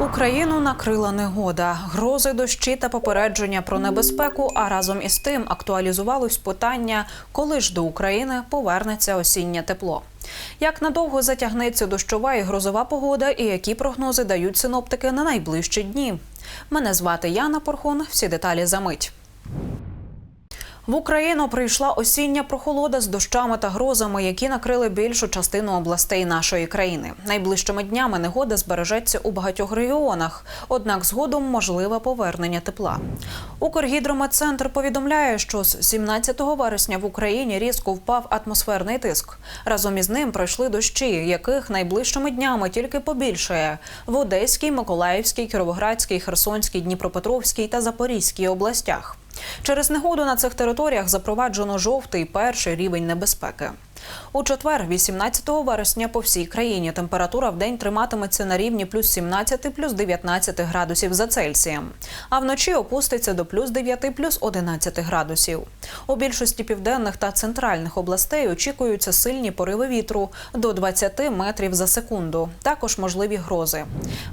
Україну накрила негода, грози дощі та попередження про небезпеку. А разом із тим актуалізувалось питання, коли ж до України повернеться осіннє тепло. Як надовго затягнеться дощова і грозова погода, і які прогнози дають синоптики на найближчі дні? Мене звати Яна Порхун. Всі деталі за мить. В Україну прийшла осіння прохолода з дощами та грозами, які накрили більшу частину областей нашої країни. Найближчими днями негода збережеться у багатьох регіонах, однак згодом можливе повернення тепла. Укргідрометцентр повідомляє, що з 17 вересня в Україні різко впав атмосферний тиск. Разом із ним пройшли дощі, яких найближчими днями тільки побільшає в Одеській, Миколаївській, Кіровоградській, Херсонській, Дніпропетровській та Запорізькій областях. Через негоду на цих територіях запроваджено жовтий перший рівень небезпеки. У четвер, 18 вересня, по всій країні температура в день триматиметься на рівні плюс 17, плюс 19 градусів за Цельсієм, а вночі опуститься до плюс 9, плюс 11 градусів. У більшості південних та центральних областей очікуються сильні пориви вітру до 20 метрів за секунду. Також можливі грози.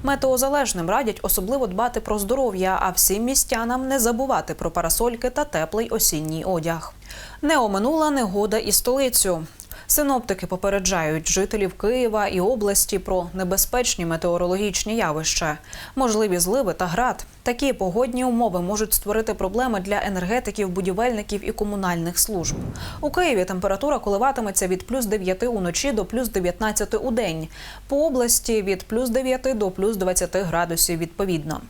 Метеозалежним радять особливо дбати про здоров'я, а всім містянам не забувати про парасольки та теплий осінній одяг. Не оминула негода і столицю. Синоптики попереджають жителів Києва і області про небезпечні метеорологічні явища, можливі зливи та град. Такі погодні умови можуть створити проблеми для енергетиків, будівельників і комунальних служб. У Києві температура коливатиметься від плюс 9 уночі до плюс 19 у день. По області від плюс 9 до плюс 20 градусів відповідно.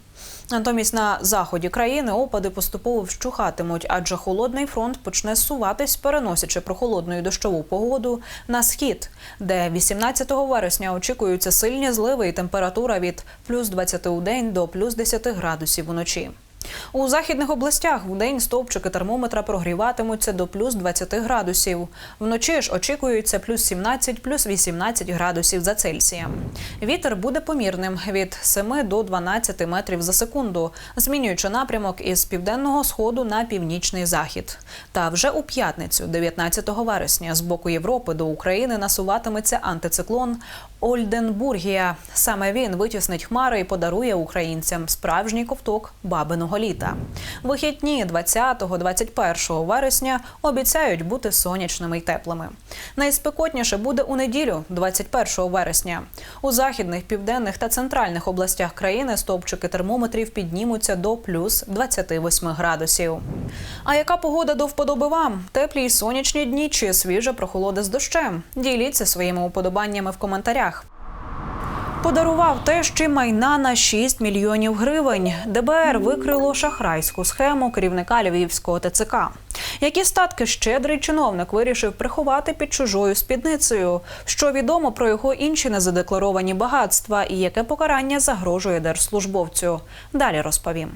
Натомість на заході країни опади поступово вщухатимуть, адже холодний фронт почне суватись, переносячи прохолодну і дощову погоду на схід, де 18 вересня очікуються сильні зливи і температура від плюс 20 у день до плюс 10 градусів уночі. У західних областях в день стовпчики термометра прогріватимуться до плюс 20 градусів. Вночі ж очікується плюс 17, плюс 18 градусів за Цельсієм. Вітер буде помірним від 7 до 12 метрів за секунду, змінюючи напрямок із південного сходу на північний захід. Та вже у п'ятницю, 19 вересня, з боку Європи до України насуватиметься антициклон Ольденбургія. Саме він витіснить хмари і подарує українцям справжній ковток бабиного літа. Вихідні 20-21 вересня обіцяють бути сонячними й теплими. Найспекотніше буде у неділю, 21 вересня. У західних, південних та центральних областях країни стовпчики термометрів піднімуться до плюс 28 градусів. А яка погода до вподоби вам? Теплі й сонячні дні чи свіжа прохолода з дощем? Діліться своїми уподобаннями в коментарях. Подарував тещі майна на 6 мільйонів гривень. ДБР викрило шахрайську схему керівника Львівського ТЦК. Які статки щедрий чиновник вирішив приховати під чужою спідницею? Що відомо про його інші незадекларовані багатства і яке покарання загрожує держслужбовцю? Далі розповім.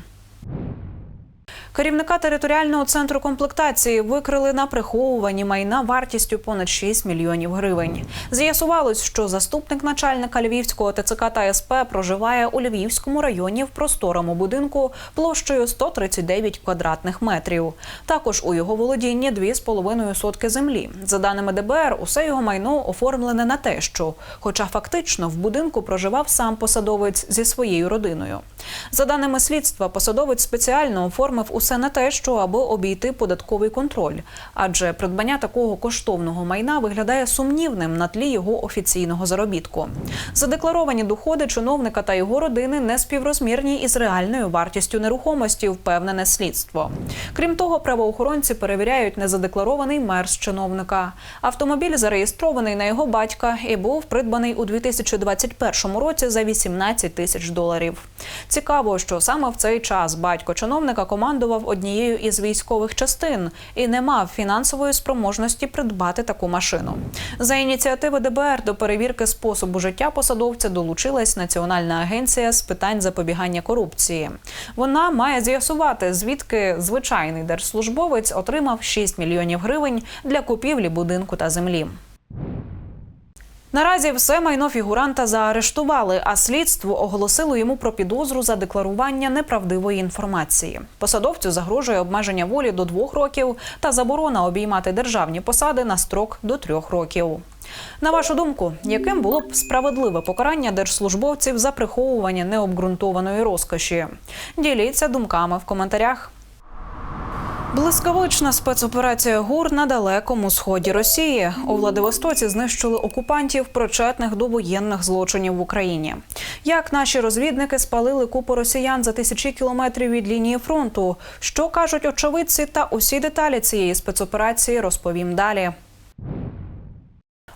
Керівника територіального центру комплектації викрили на приховуванні майна вартістю понад 6 мільйонів гривень. З'ясувалось, що заступник начальника Львівського ТЦК та СП проживає у Львівському районі в просторому будинку площею 139 квадратних метрів. Також у його володінні 2,5 сотки землі. За даними ДБР, усе його майно оформлене на те, що, хоча фактично в будинку проживав сам посадовець зі своєю родиною. За даними слідства, посадовець спеціально оформив усе на те, що аби обійти податковий контроль, адже придбання такого коштовного майна виглядає сумнівним на тлі його офіційного заробітку. Задекларовані доходи чиновника та його родини не співрозмірні із реальною вартістю нерухомості, впевнене слідство. Крім того, правоохоронці перевіряють незадекларований мерз чиновника. Автомобіль зареєстрований на його батька і був придбаний у 2021 році за 18 тисяч доларів. Цікаво, що саме в цей час батько чиновника командував однією із військових частин і не мав фінансової спроможності придбати таку машину. За ініціативи ДБР до перевірки способу життя посадовця долучилась Національна агенція з питань запобігання корупції. Вона має з'ясувати, звідки звичайний держслужбовець отримав 6 мільйонів гривень для купівлі будинку та землі. Наразі все майно фігуранта заарештували, а слідство оголосило йому про підозру за декларування неправдивої інформації. Посадовцю загрожує обмеження волі до двох років та заборона обіймати державні посади на строк до трьох років. На вашу думку, яким було б справедливе покарання держслужбовців за приховування необґрунтованої розкоші? Діліться думками в коментарях. Блискавична спецоперація ГУР на далекому сході Росії у Владивостоці знищили окупантів, причетних до воєнних злочинів в Україні. Як наші розвідники спалили купу росіян за тисячі кілометрів від лінії фронту? Що кажуть очевидці та усі деталі цієї спецоперації розповім далі.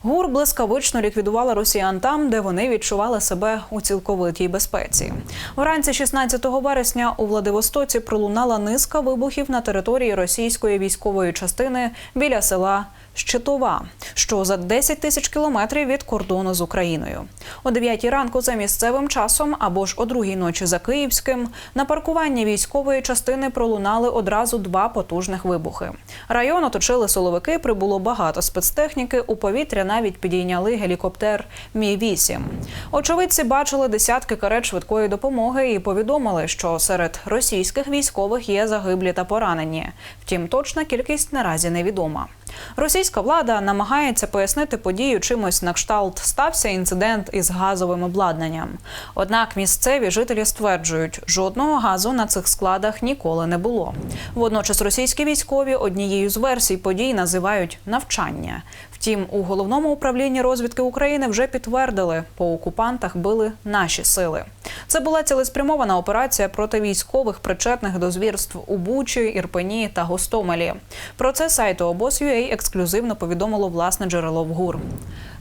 ГУР блискавично ліквідувала росіян там, де вони відчували себе у цілковитій безпеці. Вранці 16 вересня у Владивостоці пролунала низка вибухів на території російської військової частини біля села Щитова, що за 10 тисяч кілометрів від кордону з Україною. О 9 ранку за місцевим часом або ж о другій ночі за київським на паркуванні військової частини пролунали одразу два потужних вибухи. Район оточили силовики. Прибуло багато спецтехніки. У повітря навіть підійняли гелікоптер Мі 8 Очевидці бачили десятки карет швидкої допомоги і повідомили, що серед російських військових є загиблі та поранені. Втім, точна кількість наразі невідома. Російська влада намагається пояснити подію чимось на кшталт стався інцидент із газовим обладнанням. Однак місцеві жителі стверджують, жодного газу на цих складах ніколи не було. Водночас російські військові однією з версій подій називають навчання. Втім, у головному управлінні розвідки України вже підтвердили, по окупантах били наші сили. Це була цілеспрямована операція проти військових, причетних до звірств у Бучі, Ірпені та Гостомелі. Про це сайту обоз.ua ексклюзивно повідомило власне джерело в ГУР.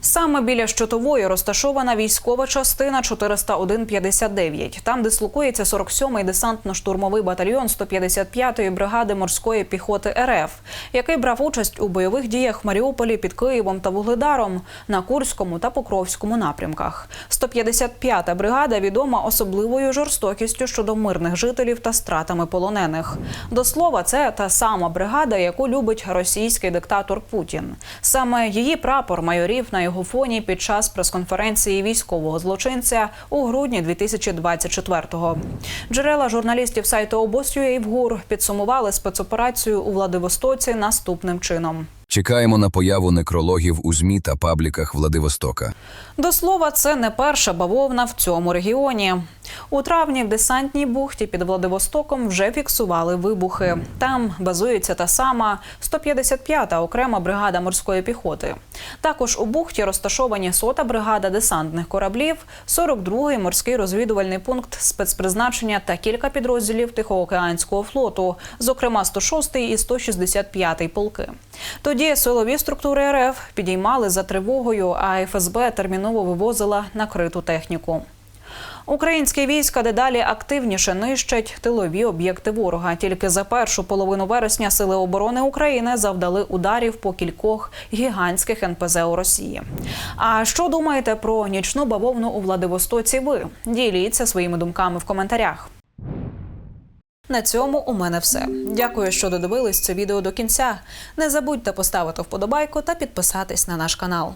Саме біля щотової розташована військова частина 401-59. Там дислокується 47-й десантно-штурмовий батальйон 155-ї бригади морської піхоти РФ, який брав участь у бойових діях в Маріуполі під Києвом та Вугледаром на Курському та Покровському напрямках. 155-та бригада відома особливою жорстокістю щодо мирних жителів та стратами полонених. До слова, це та сама бригада, яку любить російський диктатор Путін. Саме її прапор майорів на його фоні під час прес-конференції військового злочинця у грудні 2024-го. Джерела журналістів сайту обосює ГУР підсумували спецоперацію у Владивостоці наступним чином. Чекаємо на появу некрологів у ЗМІ та пабліках Владивостока. До слова, це не перша бавовна в цьому регіоні. У травні в десантній бухті під Владивостоком вже фіксували вибухи. Там базується та сама 155-та окрема бригада морської піхоти. Також у бухті розташовані сота бригада десантних кораблів, 42-й морський розвідувальний пункт спецпризначення та кілька підрозділів Тихоокеанського флоту, зокрема 106-й і 165-й полки. Тоді силові структури РФ підіймали за тривогою, а ФСБ терміново вивозила накриту техніку. Українські війська дедалі активніше нищать тилові об'єкти ворога. Тільки за першу половину вересня сили оборони України завдали ударів по кількох гігантських НПЗ у Росії. А що думаєте про нічну бавовну у Владивостоці? Ви діліться своїми думками в коментарях. На цьому у мене все. Дякую, що додивились це відео до кінця. Не забудьте поставити вподобайку та підписатись на наш канал.